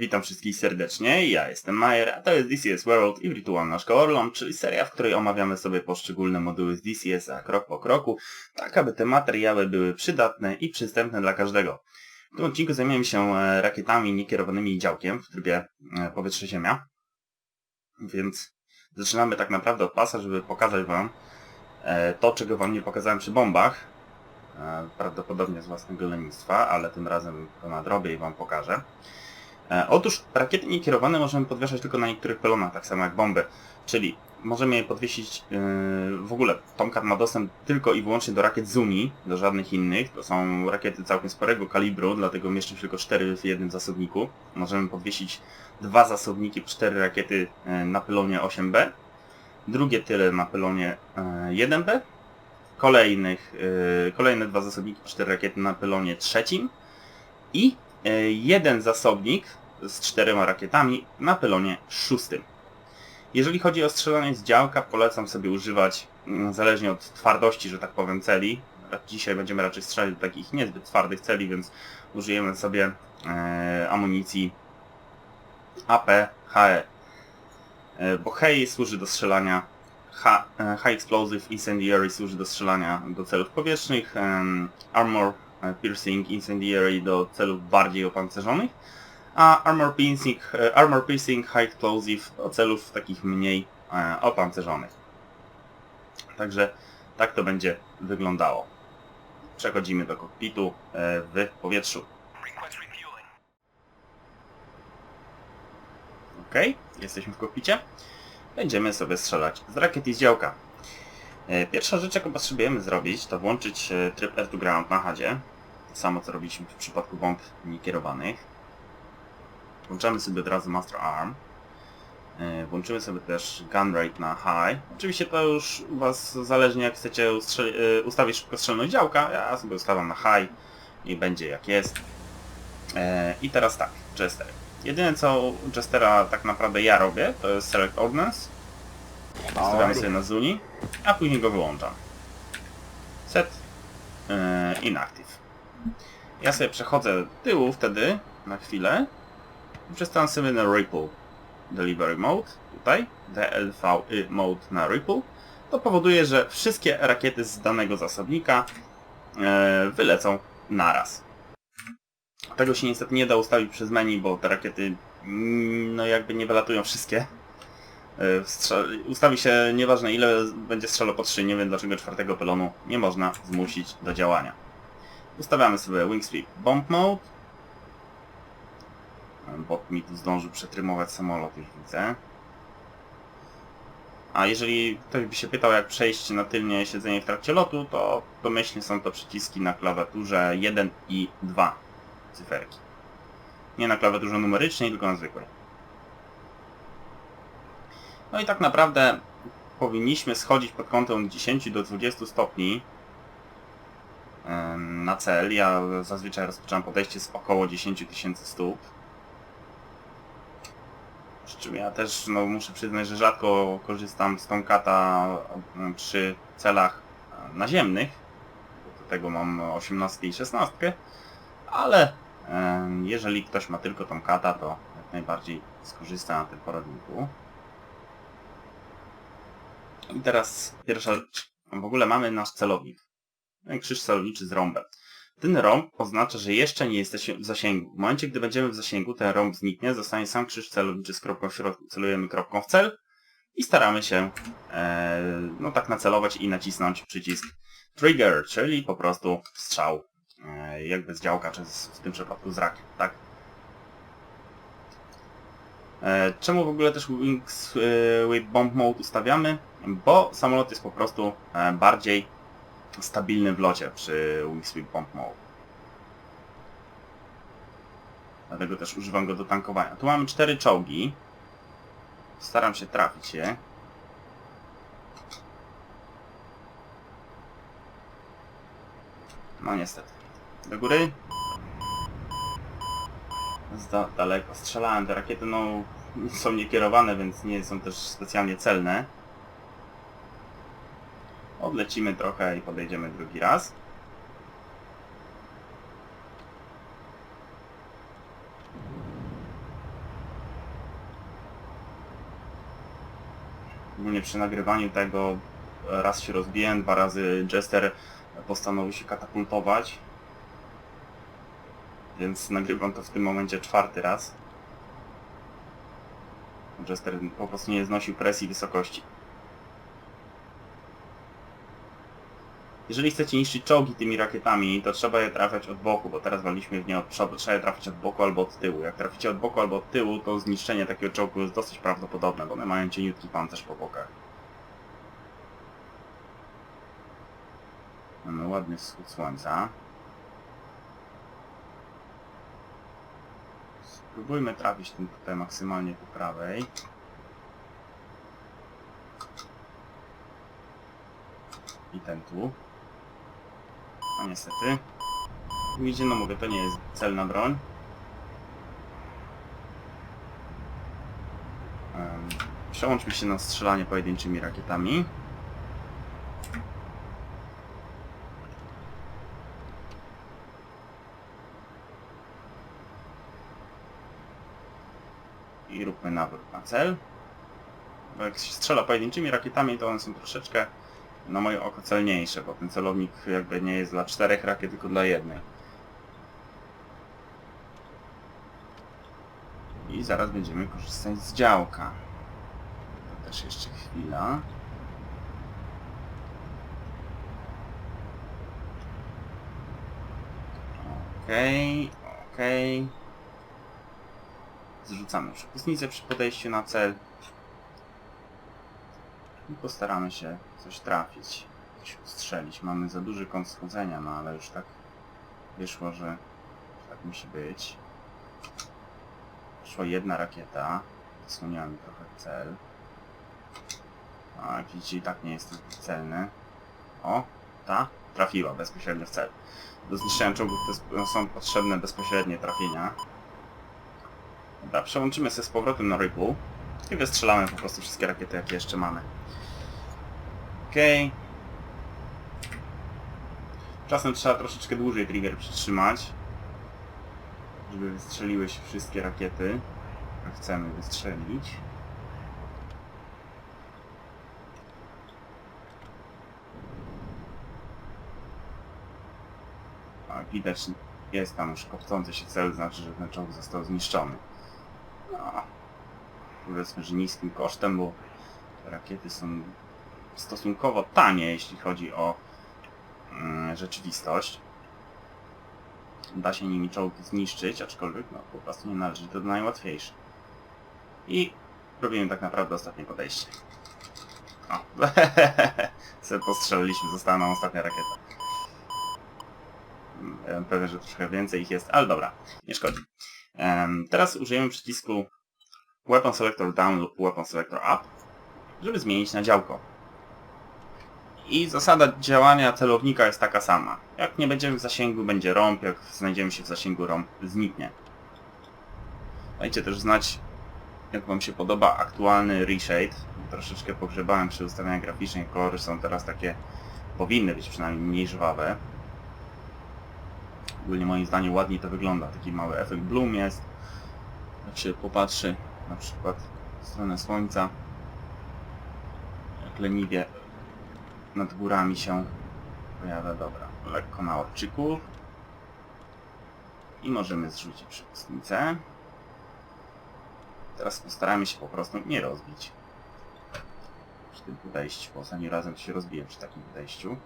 Witam wszystkich serdecznie, ja jestem Majer, a to jest DCS World i Wirtualna Szkoła Orlon, czyli seria, w której omawiamy sobie poszczególne moduły z DCS-a krok po kroku, tak aby te materiały były przydatne i przystępne dla każdego. W tym odcinku zajmiemy się e, rakietami niekierowanymi działkiem w trybie e, powietrze-ziemia, więc zaczynamy tak naprawdę od pasa, żeby pokazać Wam e, to, czego Wam nie pokazałem przy bombach, prawdopodobnie z własnego lenistwa, ale tym razem to nadrobię i Wam pokażę. E, Otóż rakiety niekierowane możemy podwieszać tylko na niektórych pylonach, tak samo jak bomby. Czyli możemy je podwiesić yy, w ogóle. Tomcat ma dostęp tylko i wyłącznie do rakiet Zuni, do żadnych innych. To są rakiety całkiem sporego kalibru, dlatego mieszczą się tylko 4 w jednym zasobniku. Możemy podwiesić dwa zasobniki, 4 rakiety yy, na pylonie 8B, drugie tyle na pylonie yy, 1B, kolejnych, yy, kolejne dwa zasobniki, 4 rakiety na pylonie trzecim i jeden zasobnik z czterema rakietami na pylonie szóstym. Jeżeli chodzi o strzelanie z działka, polecam sobie używać, mm, zależnie od twardości, że tak powiem, celi. Dzisiaj będziemy raczej strzelać do takich niezbyt twardych celi, więc użyjemy sobie e, amunicji AP HE. E, bo HE służy do strzelania, H, e, High Explosive Incendiary służy do strzelania do celów powietrznych, Armor e, Piercing Incendiary do celów bardziej opancerzonych, a Armor Piercing, e, Armor Piercing High Explosive do celów takich mniej e, opancerzonych. Także tak to będzie wyglądało. Przechodzimy do kokpitu e, w powietrzu. Ok, jesteśmy w kokpicie. Będziemy sobie strzelać z rakiet i z działka. Pierwsza rzecz, jaką potrzebujemy zrobić, to włączyć tryb Air to Ground na hadzie. Samo, co robiliśmy w przypadku bomb niekierowanych. Włączamy sobie od razu Master Arm. E, Włączymy sobie też Gun Rate na High. Oczywiście to już u Was zależnie jak chcecie e, ustawić szybkostrzelność działka. Ja sobie ustawiam na High i będzie jak jest. E, I teraz tak, Jester. Jedyne co Jestera tak naprawdę ja robię, to jest Select Ordnance. Stawiamy sobie na Zuni, a później go wyłączam. Set Inactive. Ja sobie przechodzę tyłu wtedy na chwilę sobie na Ripple Delivery Mode, tutaj, DLVY Mode na Ripple. To powoduje, że wszystkie rakiety z danego zasobnika e, wylecą naraz. Tego się niestety nie da ustawić przez menu, bo te rakiety mm, no jakby nie wylatują wszystkie. E, ustawi się nieważne ile będzie strzelał po 3, nie wiem dlaczego czwartego pylonu nie można zmusić do działania. Ustawiamy sobie Wing Sweep Bomb Mode. Bot mi tu zdążył przetrymować samolot, już widzę. A jeżeli ktoś by się pytał jak przejść na tylnie siedzenie w trakcie lotu, to domyślnie są to przyciski na klawiaturze 1 i 2 cyferki. Nie na klawiaturze numerycznej, tylko na zwykłej. No i tak naprawdę powinniśmy schodzić pod kątem od 10 do 20 stopni na cel. Ja zazwyczaj rozpoczynam podejście z około 10 tysięcy stóp. Przy czym ja też no, muszę przyznać, że rzadko korzystam z Tomcata e, przy celach e, naziemnych. Do tego mam 18 i 16. Ale e, jeżeli ktoś ma tylko Tomcata, to jak najbardziej skorzysta na tym poradniku. I teraz pierwsza rzecz. W ogóle mamy nasz celownik. Krzyż celowniczy z rąbem. Ten rąb oznacza, że jeszcze nie jesteśmy w zasięgu. W momencie, gdy będziemy w zasięgu, ten rąb zniknie, zostanie sam krzyż celowniczy z kropką w środku. Celujemy kropką w cel i staramy się e, no tak nacelować i nacisnąć przycisk trigger, czyli po prostu strzał e, jakby z działka, czy z, w tym przypadku z rakiet, tak? E, czemu w ogóle też Wings e, Bomb Mode ustawiamy? Bo samolot jest po prostu e, bardziej stabilny w locie przy Wingsweep Bomb Mode. Dlatego też używam go do tankowania. Tu mamy cztery czołgi. Staram się trafić je. No niestety. Do góry. Za daleko. Strzelałem. Te rakiety no są niekierowane, więc nie są też specjalnie celne. Odlecimy trochę i podejdziemy drugi raz. Ogólnie przy nagrywaniu tego raz się rozbiłem, dwa razy Jester postanowił się katapultować. Więc nagrywam to w tym momencie czwarty raz. Jester po prostu nie znosił presji wysokości. Jeżeli chcecie niszczyć czołgi tymi rakietami, to trzeba je trafiać od boku, bo teraz waliśmy w nie od przodu. Trzeba je trafić od boku albo od tyłu. Jak traficie od boku albo od tyłu, to zniszczenie takiego czołgu jest dosyć prawdopodobne, bo one mają cieniutki pancerz po bokach. Mamy ładny wschód słońca. Spróbujmy trafić tym tutaj maksymalnie po prawej. I ten tu. Niestety. Widzicie, no mówię, to nie jest celna broń. Przełączmy się na strzelanie pojedynczymi rakietami. I róbmy nawrót na cel. Bo jak się strzela pojedynczymi rakietami, to one są troszeczkę na moje oko celniejsze, bo ten celownik jakby nie jest dla czterech rakiet, tylko dla jednej. I zaraz będziemy korzystać z działka. To też jeszcze chwila. Okej, okej. Zrzucamy przepustnicę przy podejściu na cel. I postaramy się coś trafić, coś strzelić. Mamy za duży kąt schodzenia, no ale już tak wyszło, że tak musi być. Szła jedna rakieta, zasłoniła mi trochę cel. A jak widzicie i tak nie jest to zbyt celny. O, ta trafiła bezpośrednio w cel. Do zniszczenia czołgów no, są potrzebne bezpośrednie trafienia. Dobra, przełączymy się z powrotem na Ripple i wystrzelamy po prostu wszystkie rakiety, jakie jeszcze mamy. Okej. Czasem trzeba troszeczkę dłużej trigger przytrzymać, żeby wystrzeliły się wszystkie rakiety, które chcemy wystrzelić. A widać, jest tam już kopcący się cel, znaczy, że ten czołg został zniszczony. No, powiedzmy, że niskim kosztem, bo rakiety są stosunkowo tanie, jeśli chodzi o mm, rzeczywistość. Da się nimi czołgi zniszczyć, aczkolwiek no, po prostu nie należy do najłatwiejszych. I robimy tak naprawdę ostatnie podejście. O, sobie postrzeliliśmy, została nam ostatnia rakieta. Mm, pewien, że troszkę więcej ich jest, ale dobra, nie szkodzi. Teraz użyjemy przycisku Weapon Selector Down lub Weapon Selector Up, żeby zmienić na działko. I zasada działania celownika jest taka sama. Jak nie będziemy w zasięgu, będzie rąb, jak znajdziemy się w zasięgu, rąb zniknie. Dajcie też znać, jak Wam się podoba aktualny reshade. Troszeczkę pogrzebałem przy ustawianiach graficznych, kolory są teraz takie, powinny być przynajmniej mniej żwawe. Ogólnie moim zdaniem ładniej to wygląda, taki mały efekt bloom jest. Jak się popatrzy na przykład w stronę słońca, jak leniwie nad górami się pojawia, dobra, lekko na orczyku. I możemy zrzucić przepustnicę. Teraz postaramy się po prostu nie rozbić. Przy tym podejściu, bo ostatnim razem się rozbiję przy takim podejściu.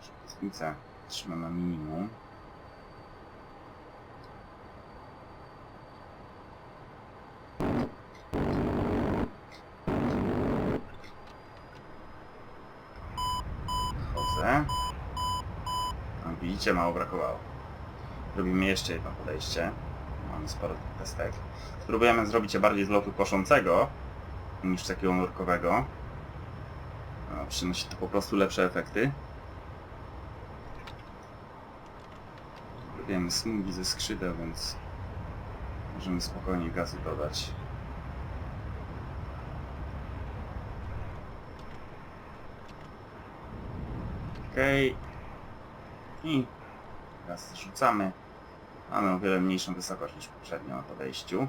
Przepustnicę trzymam na minimum. Chodzę. No, widzicie, mało brakowało. Robimy jeszcze jedno podejście. Mamy sporo testek. Spróbujemy zrobić je bardziej z lotu koszącego niż takiego nurkowego. No, przynosi to po prostu lepsze efekty. Robimy smugi ze skrzydeł, więc możemy spokojnie gazu dodać. Okej. I teraz zrzucamy. Mamy o wiele mniejszą wysokość niż poprzednio na podejściu.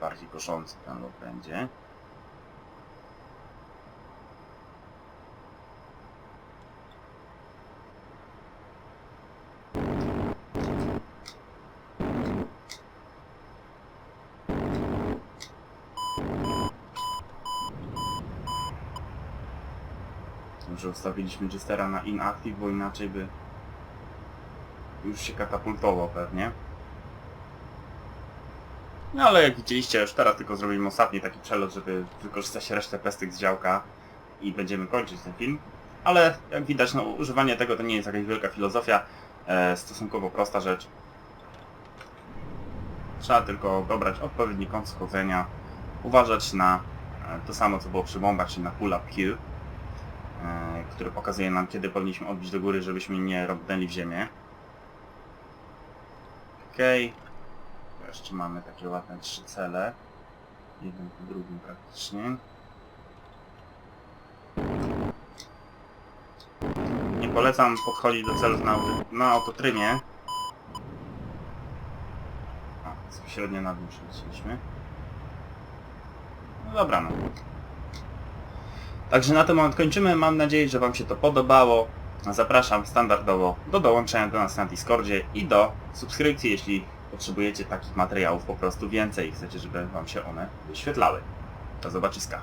bardziej koszący ten lot będzie. Że ustawiliśmy Jestera na inactive, bo inaczej by już się katapultował pewnie. No ale jak widzieliście, już teraz tylko zrobimy ostatni taki przelot, żeby wykorzystać resztę pestek z działka i będziemy kończyć ten film. Ale jak widać, no używanie tego to nie jest jakaś wielka filozofia, e, stosunkowo prosta rzecz. Trzeba tylko dobrać odpowiedni kąt schodzenia, uważać na e, to samo co było przy bombach, czyli na pull up Q, e, który pokazuje nam kiedy powinniśmy odbić do góry, żebyśmy nie robnęli w ziemię. Okej. Jeszcze mamy takie ładne trzy cele. Jeden po drugim praktycznie. Nie polecam podchodzić do celów na, na autotrymie. A, bezpośrednio na dół przeleciliśmy. No dobra, no. Także na ten moment kończymy. Mam nadzieję, że Wam się to podobało. Zapraszam standardowo do dołączenia do nas na Discordzie i do subskrypcji, jeśli potrzebujecie takich materiałów po prostu więcej i chcecie, żeby Wam się one wyświetlały. Do zobaczyska.